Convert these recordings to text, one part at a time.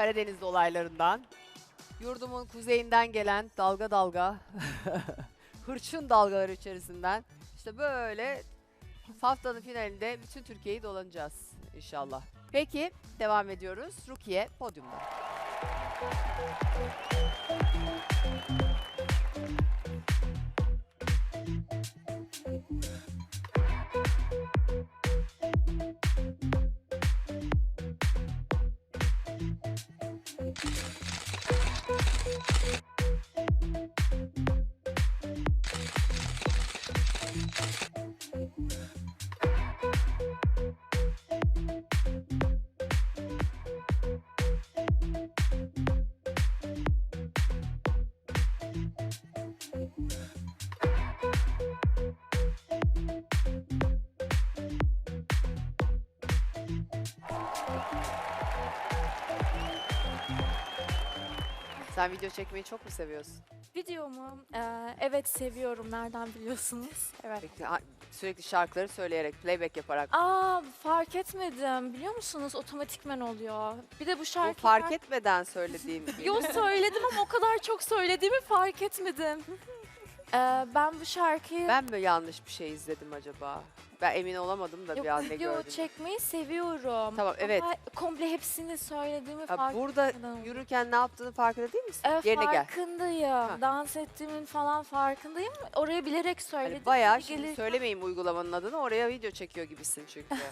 Karadeniz olaylarından. Yurdumun kuzeyinden gelen dalga dalga, hırçın dalgalar içerisinden. işte böyle haftanın finalinde bütün Türkiye'yi dolanacağız inşallah. Peki devam ediyoruz. Rukiye podyumda. Sen video çekmeyi çok mu seviyorsun? Videomu eee, evet seviyorum. Nereden biliyorsunuz? Evet. Peki, ha- sürekli şarkıları söyleyerek, playback yaparak. Aa fark etmedim. Biliyor musunuz? Otomatikmen oluyor. Bir de bu Bu şarkı fark etmeden söylediğin bir- Yo söyledim ama o kadar çok söylediğimi fark etmedim. Eee, ben bu şarkıyı Ben mi yanlış bir şey izledim acaba? Ben emin olamadım da Yok, bir an ne video gördüm. çekmeyi seviyorum. Tamam, evet. Ama komple hepsini söylediğimi Ha, fark burada oldu. yürürken ne yaptığını farkında değil misin? Evet, Yerine gel. farkındayım. Dans ettiğimin falan farkındayım. Oraya bilerek söyledim. Hani bayağı şimdi gelir- söylemeyeyim uygulamanın adını oraya video çekiyor gibisin çünkü.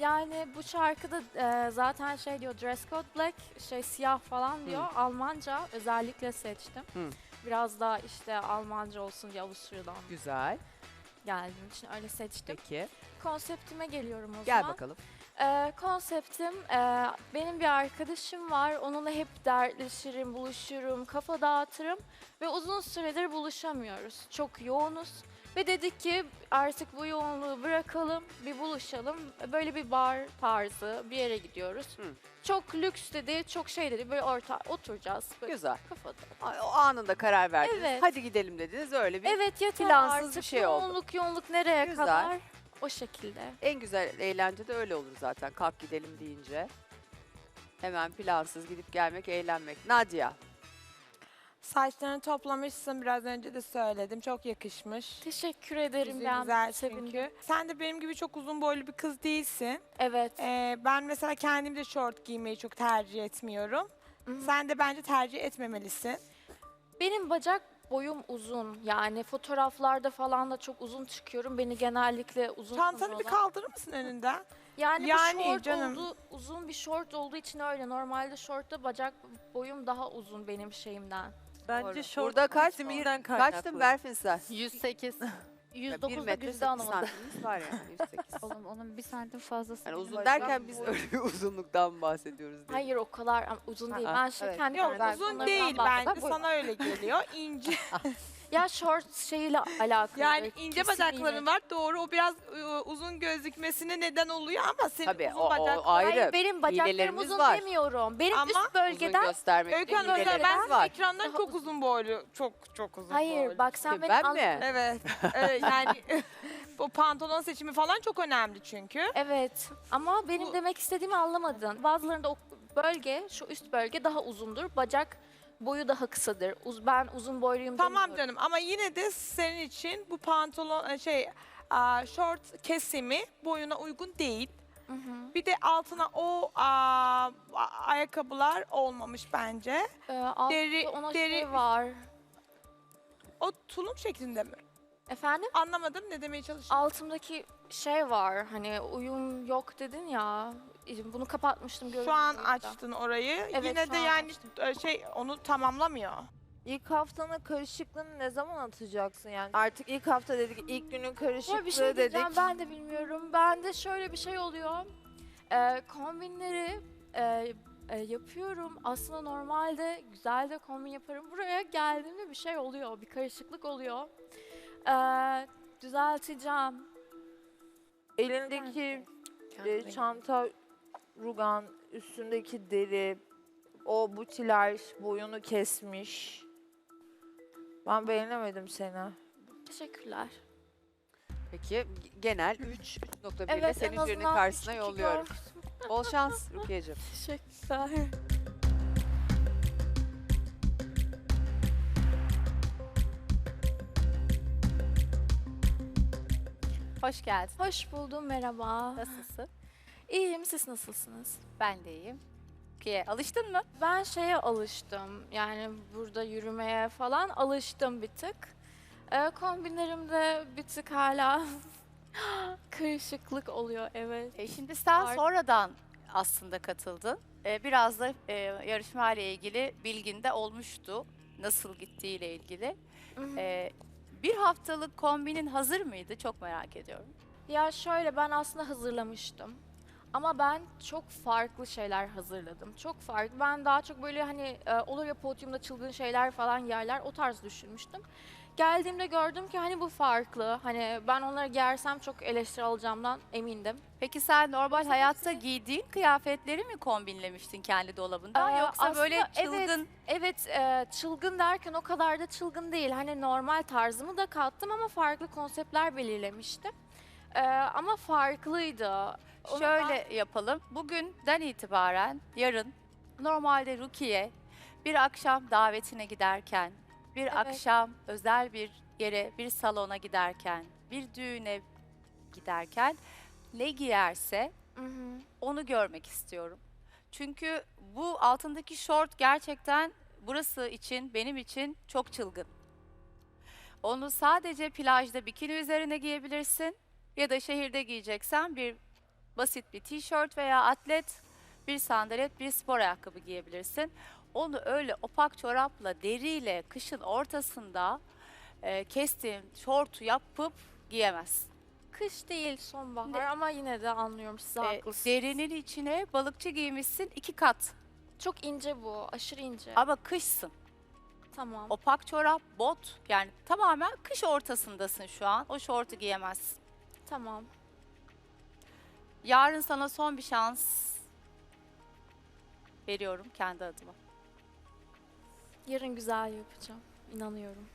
Yani bu şarkıda e, zaten şey diyor dress code black, şey siyah falan diyor. Almanca özellikle seçtim. Hı. Biraz daha işte Almanca olsun diye Avusturya'dan Güzel. geldiğim için öyle seçtim. Peki. Konseptime geliyorum o Gel zaman. bakalım. E, konseptim e, benim bir arkadaşım var. Onunla hep dertleşirim, buluşurum, kafa dağıtırım ve uzun süredir buluşamıyoruz. Çok yoğunuz. Ve dedik ki artık bu yoğunluğu bırakalım, bir buluşalım. Böyle bir bar tarzı bir yere gidiyoruz. Hı. Çok lüks de değil, çok şey de değil. Böyle orta oturacağız. Böyle Güzel. kafada. O anında karar verdiniz. Evet. Hadi gidelim dediniz. Öyle bir Evet yeter plansız artık. bir şey oldu. yoğunluk yoğunluk nereye Güzel. kadar? O şekilde. en güzel eğlence de öyle olur zaten. Kalk gidelim deyince. Hemen plansız gidip gelmek, eğlenmek. Nadia. Saçlarını toplamışsın biraz önce de söyledim. Çok yakışmış. Teşekkür ederim Yüzü ben. güzel sevindim. çünkü. Sen de benim gibi çok uzun boylu bir kız değilsin. Evet. Ee, ben mesela kendim de şort giymeyi çok tercih etmiyorum. Sen de bence tercih etmemelisin. Benim bacak boyum uzun. Yani fotoğraflarda falan da çok uzun çıkıyorum. Beni genellikle uzun Çantanı bir sanıyorlar. kaldırır mısın önünden? Yani, Yani bu şort canım. oldu, uzun bir şort olduğu için öyle. Normalde şortta bacak boyum daha uzun benim şeyimden. Bence Doğru. şort Burada kaç- kaynaklı. Kaçtın Berfin sen? 108. Ya 109 bir da metre Güzde sekiz Hanım'ın. var yani 108. Oğlum onun bir santim fazlası. Yani uzun derken biz öyle bir uzunluktan bahsediyoruz. değil mi? Hayır o kadar ama uzun değil. Aa, Ben şey evet. kendi Yok uzun bunlardan değil bahsediyorum. bence sana öyle geliyor. İnce. Ya short şeyiyle alakalı. yani ince kesinlikle. bacakların var doğru o biraz e, uzun gözükmesine neden oluyor ama senin Tabii uzun o, o bacak ayrı. Hayır benim bacaklarım Hilelerimiz uzun var. demiyorum. Benim Ama üst Uzun bölgeden göstermek Öykü Hanım hilelerimiz ben var. ekrandan Daha çok uzun. boylu, çok çok uzun Hayır boylu. bak sen beni ben mi? Evet. evet yani bu pantolon seçimi falan çok önemli çünkü. Evet ama benim Bu- demek istediğimi anlamadın. Bazılarında o bölge, şu üst bölge daha uzundur. Bacak boyu daha kısadır. Uz, ben uzun boyluyum Tamam demiyorum. canım ama yine de senin için bu pantolon e, şey aa, short kesimi boyuna uygun değil. Bir de altına o a- ayakkabılar olmamış bence. Ee, altta Deri- ona deri- şey var. O tulum şeklinde mi? Efendim? Anlamadım ne demeye çalıştın? Altımdaki şey var hani uyum yok dedin ya. Bunu kapatmıştım Şu an açtın orayı. Evet, yine de an yani açtım. e, şey onu tamamlamıyor. İlk haftanın karışıklığını ne zaman atacaksın yani? Artık ilk hafta dedik, ilk günün karışıklığı bir şey dedik. ben de bilmiyorum. Ben de şöyle bir şey oluyor. Ee, kombinleri e, e, yapıyorum. Aslında normalde güzel de kombin yaparım. Buraya geldiğimde bir şey oluyor. Bir karışıklık oluyor. Ee, düzelteceğim. Elindeki e, çanta, rugan, üstündeki deri, o butilaj boyunu kesmiş. Ben beğenemedim seni. Teşekkürler. Peki genel 3.1 ile Evet, senin jürinin karşısına üç yolluyorum. Bol şans Rukiye'cim. Teşekkürler. Hoş geldin. Hoş buldum, merhaba. Nasılsın? İyiyim, siz nasılsınız? Ben de iyiyim. Rukiye, alıştın mı? Ben şeye alıştım, yani burada yürümeye falan alıştım bir tık. Ee, kombinlerimde bir tık hala karışıklık oluyor, evet. E, şimdi sen Var. sonradan aslında katıldın. E, biraz da e, yarışma ile ilgili bilgin de olmuştu. Nasıl gittiğiyle ilgili. E, bir haftalık kombinin hazır mıydı? Çok merak ediyorum. Ya şöyle ben aslında hazırlamıştım. Ama ben çok farklı şeyler hazırladım. Çok farklı. Ben daha çok böyle hani e, olur ya podyumda çılgın şeyler falan yerler o tarz düşünmüştüm. Geldiğimde gördüm ki hani bu farklı. Hani ben onları giyersem çok eleştiri alacağımdan emindim. Peki sen normal hayatta giydiğin kıyafetleri mi kombinlemiştin kendi dolabından? Ee, Yoksa böyle aslında evet. çılgın Evet e, çılgın derken o kadar da çılgın değil. Hani normal tarzımı da kattım ama farklı konseptler belirlemiştim. E, ama farklıydı. Onu Şöyle yapalım. Bugünden itibaren yarın normalde Rukiye bir akşam davetine giderken, bir Evet. akşam özel bir yere, bir salona giderken, bir düğüne giderken ne giyerse Hı hı. onu görmek istiyorum. Çünkü bu altındaki şort gerçekten burası için, benim için çok çılgın. Onu sadece plajda bikini üzerine giyebilirsin ya da şehirde giyeceksen bir basit bir tişört veya atlet, bir sandalet, bir spor ayakkabı giyebilirsin. Onu öyle opak çorapla, deriyle kışın ortasında e, kestiğin şortu yapıp giyemezsin. Kış değil sonbahar ama yine de anlıyorum siz E, haklısınız. derinin içine balıkçı giymişsin iki kat Çok ince bu, aşırı ince. ama kışsın. tamam. Opak çorap, bot yani tamamen kış ortasındasın şu an. O şortu giyemezsin. Tamam. Yarın sana son bir şans veriyorum kendi adıma. Yarın güzel yapacağım. İnanıyorum.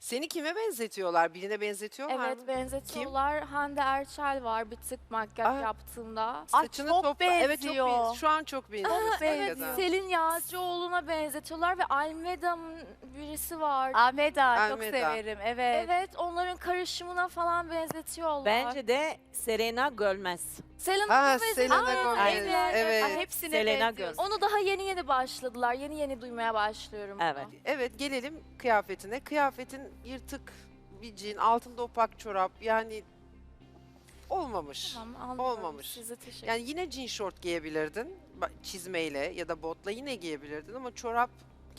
Seni kime benzetiyorlar? Birine benzetiyorlar Evet mı? benzetiyorlar. Hande Erçel var bir tık makyaj Ah. yaptığımda. Ay, Saçını çok topla. Evet çok benziyor. benziyor. Şu an çok benziyor. Evet hakikaten. Selin Yağcıoğlu'na benzetiyorlar ve Almeda'nın birisi var. Ahmeda çok severim. Evet. Evet onların karışımına falan benzetiyorlar. Bence de Serena Gölmez. Selin Ha, Gomez'in- Selena Aa, Gomez. evet. Evet. Ay, hepsine Selena benziyorsun. Onu daha yeni yeni başladılar. Yeni yeni duymaya başlıyorum. bunu. Evet. Evet gelelim kıyafetine. Kıyafetin yırtık bir cin, altında opak çorap yani olmamış. Tamam. Olmamış. Size teşekkür Yani yine jean short giyebilirdin. ba- Çizmeyle ya da botla yine giyebilirdin ama çorap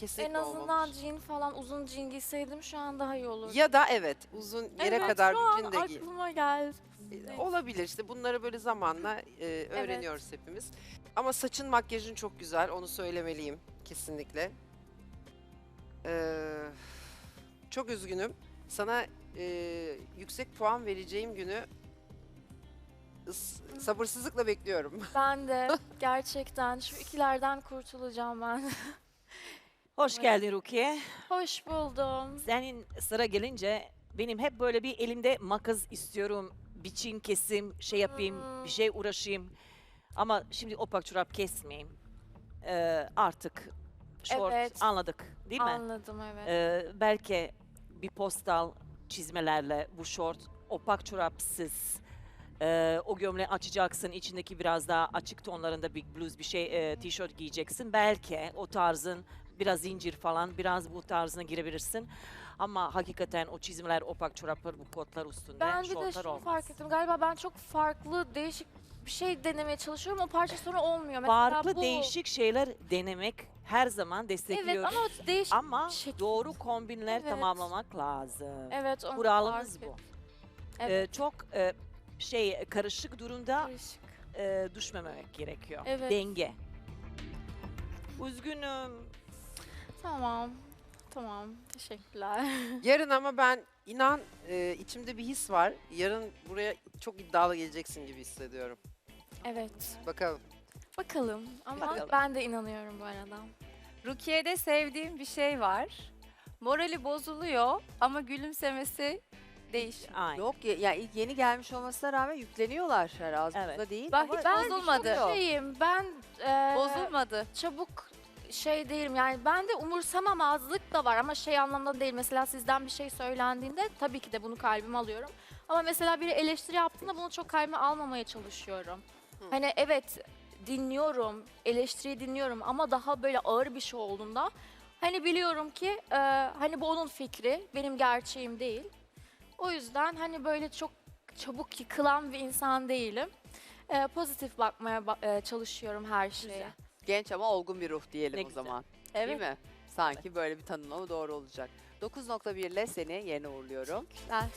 kesinlikle En azından olmamış. jean falan uzun jean giyseydim şu an daha iyi olurdu. Ya da evet uzun yere evet, kadar şu an jean de giy. aklıma geldi. E, Olabilir işte bunları böyle zamanla e, öğreniyoruz hepimiz. Ama saçın makyajın çok güzel onu söylemeliyim kesinlikle. Ee, çok üzgünüm. Sana e, yüksek puan vereceğim günü ıs- sabırsızlıkla bekliyorum. Ben de gerçekten şu ikilerden kurtulacağım ben. Hoş geldin Rukiye. Hoş buldum. Senin sıra gelince benim hep böyle bir elimde makas istiyorum. Biçim kesim, şey yapayım, Hmm. bir şey uğraşayım. Ama şimdi opak çorap kesmeyeyim. Ee, artık short Evet. anladık değil mi? Anladım evet. Ee, belki bir postal çizmelerle bu short opak çorapsız. Ee, o gömleği açacaksın, içindeki biraz daha açık tonlarında bir bluz, bir şey, e, tişört giyeceksin. Belki o tarzın biraz zincir falan, biraz bu tarzına girebilirsin. Ama hakikaten o çizmeler, opak çoraplar, bu kotlar üstünde, ben bir de şortlar şunu olmaz. fark ettim. Galiba ben çok farklı, değişik bir şey denemeye çalışıyorum. O parça sonra olmuyor. Mesela Farklı bu... değişik şeyler denemek her zaman Evet destekliyorum. ama o değişik ama şekil- doğru kombinler Evet. tamamlamak lazım. Evet onu Kuralımız fark bu. ettim. Evet. Ee, çok e, şey karışık durumda Karışık. e, düşmemek gerekiyor. Evet. Denge. Üzgünüm. Tamam. Tamam. Teşekkürler. Yarın ama ben inan e, içimde bir his var. Yarın buraya çok iddialı geleceksin gibi hissediyorum. evet. Bakalım. Bakalım. Ama Bakalım. ben de inanıyorum bu arada. Rukiye'de sevdiğim bir şey var. Morali bozuluyor ama gülümsemesi değişiyor. Aynen. Yok ya yani ilk yeni gelmiş olmasına rağmen yükleniyor her az Evet. değil. Bak, ama Ben bozulmadı. çok şeyim. Ben e, Bozulmadı. çabuk şey değilim yani ben de umursamamazlık da var ama şey anlamda değil mesela sizden bir şey söylendiğinde tabii ki de bunu kalbime alıyorum Ama mesela biri eleştiri yaptığında bunu çok kalbime almamaya çalışıyorum. Hani evet dinliyorum, eleştiriyi dinliyorum ama daha böyle ağır bir şey olduğunda hani biliyorum ki e, hani bu onun fikri, benim gerçeğim değil. O yüzden hani böyle çok çabuk yıkılan bir insan değilim. E, pozitif bakmaya ba- e, çalışıyorum her şeye. Güzel. Genç ama olgun bir ruh diyelim Ne o güzel. zaman. Evet. Değil mi? Sanki böyle bir tanımlama doğru olacak. 9.1 ile seni yerine uğurluyorum. Ben